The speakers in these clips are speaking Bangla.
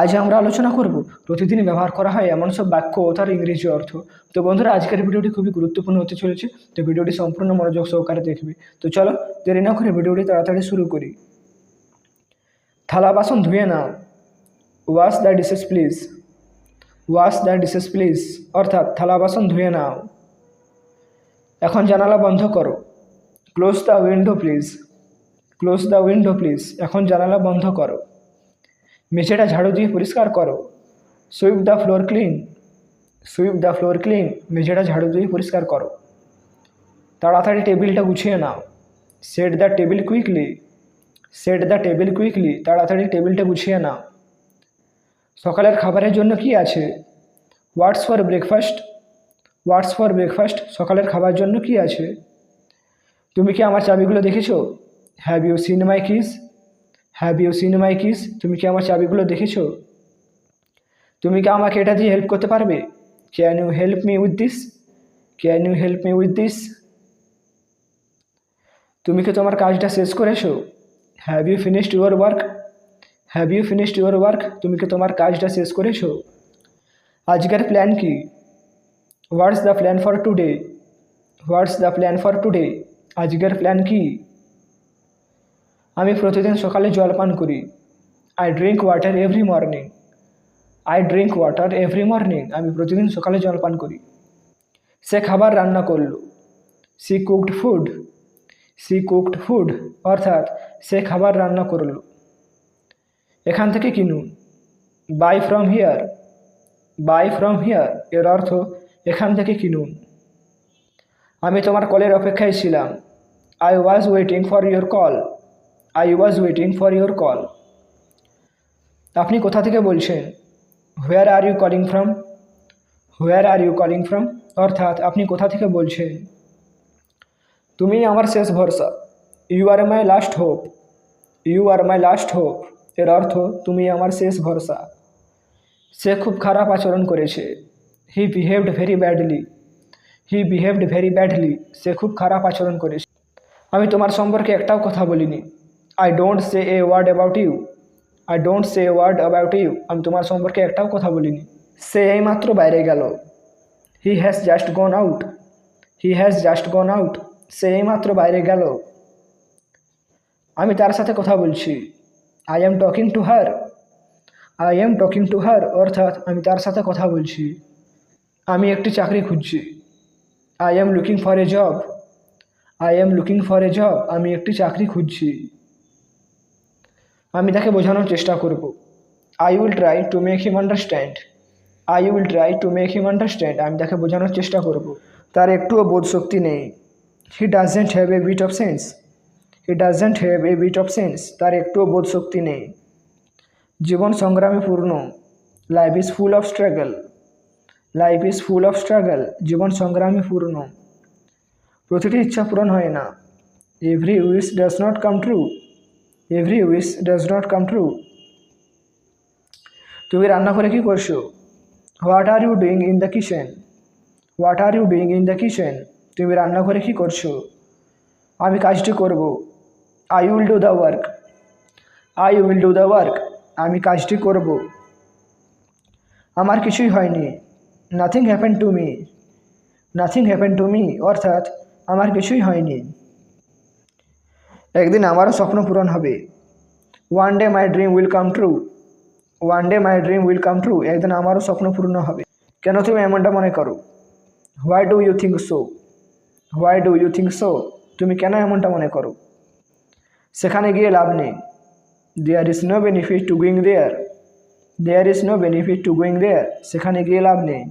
আজ আমরা আলোচনা করব প্রতিদিন ব্যবহার করা হয় এমন সব বাক্য ও তার ইংরেজি অর্থ। তো বন্ধুরা, আজকের ভিডিওটি খুবই গুরুত্বপূর্ণ হতে চলেছে, তো ভিডিওটি সম্পূর্ণ মনোযোগ সহকারে দেখবে। তো চলো, দেরি না করে ভিডিওটি তাড়াতাড়ি শুরু করি। থালা বাসন ধুয়ে নাও। Wash the dishes please wash the dishes please অর্থাৎ থালা বাসন ধুয়ে নাও। এখন জানালা বন্ধ করো। Close the window please close the window please এখন জানালা বন্ধ করো। মেঝেটা ঝাড়ু দিয়ে পরিষ্কার করো। Sweep the floor clean sweep the floor clean মেঝেটা ঝাড়ু দিয়ে পরিষ্কার করো। তাড়াতাড়ি টেবিলটা গুছিয়ে নাও। Set the table quickly set the table quickly তাড়াতাড়ি টেবিলটা গুছিয়ে নাও। সকালের খাবারের জন্য কি আছে? What's for breakfast what's for breakfast সকালের খাবার জন্য কি আছে? তুমি কি আমার চাবিগুলো দেখেছ? Have you seen my keys have you seen my keys তুমি কি আমার চাবিগুলো দেখেছ? তুমি কি আমাকে এটা দিয়ে হেল্প করতে পারবে? Can you help me with this can you help me with this তুমি কি তোমার কাজটা শেষ করেছ? Have you finished your work have you finished your work তুমি কি তোমার কাজটা শেষ করেছ? আজকের প্ল্যান কি? What's the plan for today what's the plan for today আজকের প্ল্যান কি? আমি প্রতিদিন সকালে জল পান করি। I drink water every morning I drink water every morning আমি প্রতিদিন সকালে জল পান করি। সে খাবার রান্না করল। She cooked food she cooked food অর্থাৎ সে খাবার রান্না করল। এখান থেকে কিনুন। Buy from here buy from here এর অর্থ এখান থেকে কিনুন। আমি তোমার কলের অপেক্ষায় ছিলাম। I was waiting for your call I was waiting for your call আপনি কোথা থেকে বলছেন? Where are you calling from where are you calling from অর্থাৎ আপনি কোথা থেকে বলছেন? তুমি আমার শেষ ভরসা। You are my last hope you are my last hope এর অর্থ তুমি আমার শেষ ভরসা। সে খুব খারাপ আচরণ করেছে। He behaved very badly he behaved very badly সে খুব খারাপ আচরণ করেছে। আমি তোমার সম্পর্কে একটাও কথা বলিনি। I don't say a word about you I don't say a word about you আমি তোমার সম্পর্কে একটাও কথা বলিনি। সে এইমাত্র বাইরে গেল। He has just gone out he has just gone out সে এইমাত্র বাইরে গেল। আমি তার সাথে কথা বলছি। I am talking to her I am talking to her অর্থাৎ আমি তার সাথে কথা বলছি। আমি একটি চাকরি খুঁজছি। I am looking for a job I am looking for a job আমি একটি চাকরি খুঁজছি। আমি তাকে বোঝানোর চেষ্টা করব। I will try to make him understand I will try to make him understand আমি তাকে বোঝানোর চেষ্টা করব। তার একটুও বোধ শক্তি নেই। He doesn't have a bit of sense he doesn't have a bit of sense তার একটুও বোধ শক্তি নেই। জীবন সংগ্রামে পূর্ণ। Life is full of struggle life is full of struggle জীবন সংগ্রামে পূর্ণ। প্রতিটি ইচ্ছা পূরণ হয় না। Every wish does not come true every wish does not come true তুমি রান্না করে কি করছ? What are you doing in the kitchen what are you doing in the kitchen তুমি রান্না করে কি করছ? আমি কাজটি করব। I will do the work I will do the work আমি কাজটি করব। আমার কিছুই হয়নি। Nothing happen to me nothing happen to me অর্থাৎ আমার কিছুই হয়নি। একদিন আমারও স্বপ্ন পূরণ হবে। One day my dream will come true one day my dream will come true একদিন আমারও স্বপ্ন পূর্ণ হবে। কেন তুমি এমনটা মনে করো? Why do you think so why do you think so তুমি কেন এমনটা মনে করো? সেখানে গিয়ে লাভ নেই। There is no benefit to going there there is no benefit to going there সেখানে গিয়ে লাভ নেই।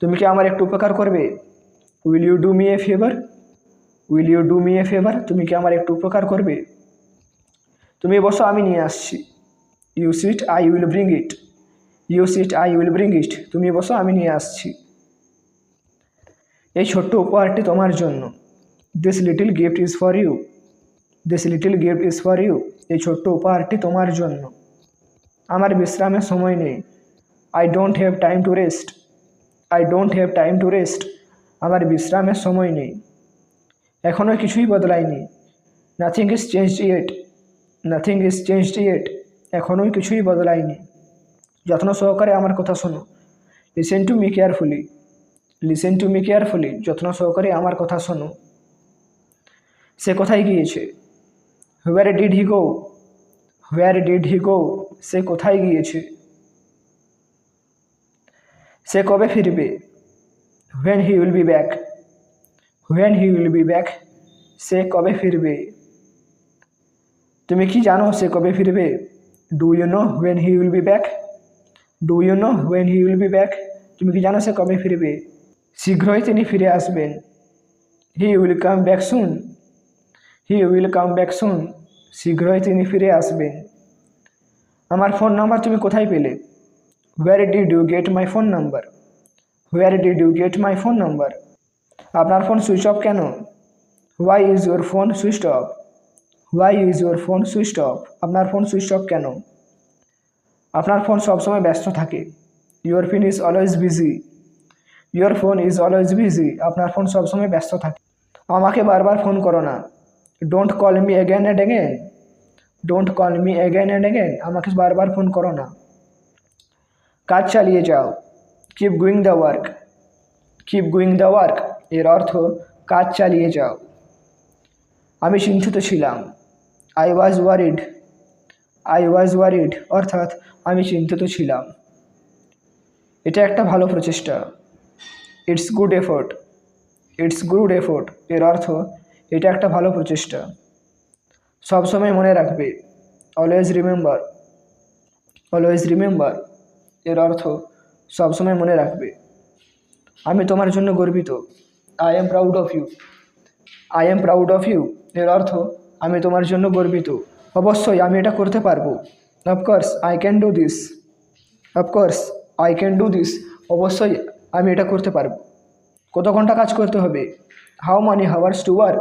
তুমি কি আমার একটু উপকার করবে? Will you do me a favour will you do me a favour তুমি কি আমার একটু উপকার করবে? তুমি বসো, আমি নিয়ে আসছি। You sit I will bring it you sit I will bring it তুমি বসো, আমি নিয়ে আসছি। এই ছোট্ট উপহারটি তোমার জন্য। This little gift is for you this little gift is for you এই ছোট্ট উপহারটি তোমার জন্য। আমার বিশ্রামের সময় নেই। I don't have time to rest I don't have time to rest আমার বিশ্রামের সময় নেই। এখনও কিছুই বদলায়নি। Nothing is changed yet nothing is changed yet এখনও কিছুই বদলায়নি। যত্ন সহকারে আমার কথা শোনো। Listen to me carefully listen to me carefully যত্ন সহকারে আমার কথা শোনো। সে কোথায় গিয়েছে? Where did he go where did he go সে কোথায় গিয়েছে? সে কবে ফিরবে? When he will be back when he will be back সে কবে ফিরবে? তুমি কি জানো সে কবে ফিরবে? Do you know when he will be back do you know when he will be back তুমি কি জানো সে কবে ফিরবে? শীঘ্রই তিনি ফিরে আসবেন। He will come back soon he will come back soon শীঘ্রই তিনি ফিরে আসবেন। আমার ফোন নাম্বার তুমি কোথায় পেলে? Where did you get my phone number where did you get my phone number আপনার ফোন সুইচ অফ কেন? Why is your phone switch off why is your phone switch off আপনার ফোন সুইচ অফ কেন? আপনার ফোন সবসময় ব্যস্ত থাকে। Your phone is always busy your phone is always busy আপনার ফোন সবসময় ব্যস্ত থাকে। আমাকে বারবার ফোন করো না। Don't call me again and again don't call me again and again আমাকে বারবার ফোন করো না। কাজ চালিয়ে যাও। Keep going the work keep going the work এর অর্থ, কাজ চালিয়ে যাও। আমি চিন্তিত ছিলাম। I was worried I was worried অর্থাৎ আমি চিন্তিত ছিলাম। এটা একটা ভালো প্রচেষ্টা। It's good effort it's good effort এর অর্থ, এটা একটা ভালো প্রচেষ্টা। সবসময় মনে রাখবে। অলওয়েজ রিমেম্বার অলওয়েজ রিমেম্বার এর অর্থ সবসময় মনে রাখবে। আমি তোমার জন্য গর্বিত। I am proud of you I am proud of you এর অর্থ, আমি তোমার জন্য গর্বিত। অবশ্যই আমি এটা করতে পারব। Of course I can do this of course I can do this অবশ্যই আমি এটা করতে পারব। কত ঘণ্টা কাজ করতে হবে? How many hours to work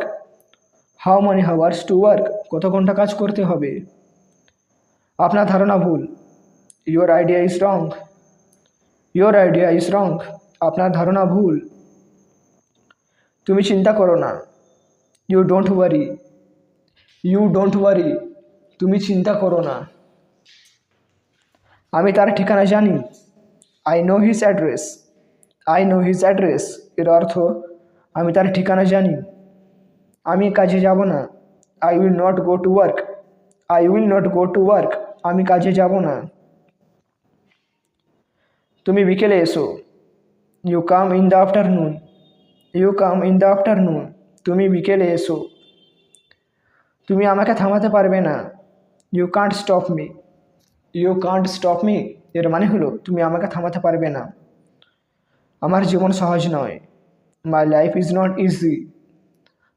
how many hours to work কত ঘণ্টা কাজ করতে হবে? আপনার ধারণা ভুল। Your idea is wrong your idea is wrong আপনার ধারণা ভুল। তুমি চিন্তা করো না। You don't worry you don't worry তুমি চিন্তা করো না। আমি তার ঠিকানা জানি। I know his address I know his address এর অর্থ, আমি তার ঠিকানা জানি। আমি কাজে যাব না। I will not go to work I will not go to work আমি কাজে যাব না। তুমি বিকেলে এসো। You come in the afternoon you come in the afternoon তুমি বিকেলে এসো। তুমি আমাকে থামাতে পারবে না। You can't stop me you can't stop me এর মানে হলো, তুমি আমাকে থামাতে পারবে না। আমার জীবন সহজ নয়। My life is not easy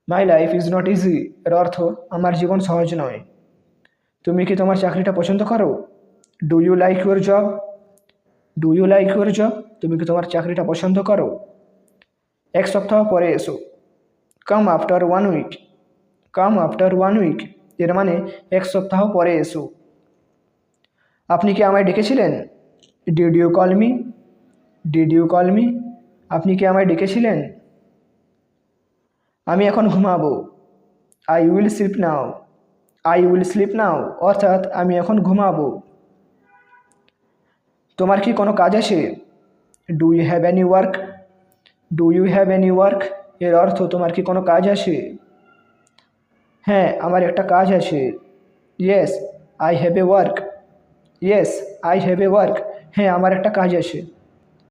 my life is not easy এর অর্থ, আমার জীবন সহজ নয়। তুমি কি তোমার চাকরিটা পছন্দ করো? Do you like your job do you like your job তুমি কি তোমার চাকরিটা পছন্দ করো? এক সপ্তাহ পরে এসো। Come after one week come after one week এর মানে এক সপ্তাহ পরে এসো। আপনি কি আমায় ডেকেছিলেন? Did you call me you call আপনি কি আমায় ডেকেছিলেন? আমি এখন ঘুমাবো। I will sleep now I will sleep now অর্থাৎ আমি এখন ঘুমাবো। তোমার কি কোনো কাজ আছে? Do you have any work do you have any work এর অর্থ তোমার কি কোনো কাজ আছে? হ্যাঁ আমার একটা কাজ আছে। Yes I have a work yes I have a work হ্যাঁ আমার একটা কাজ আছে।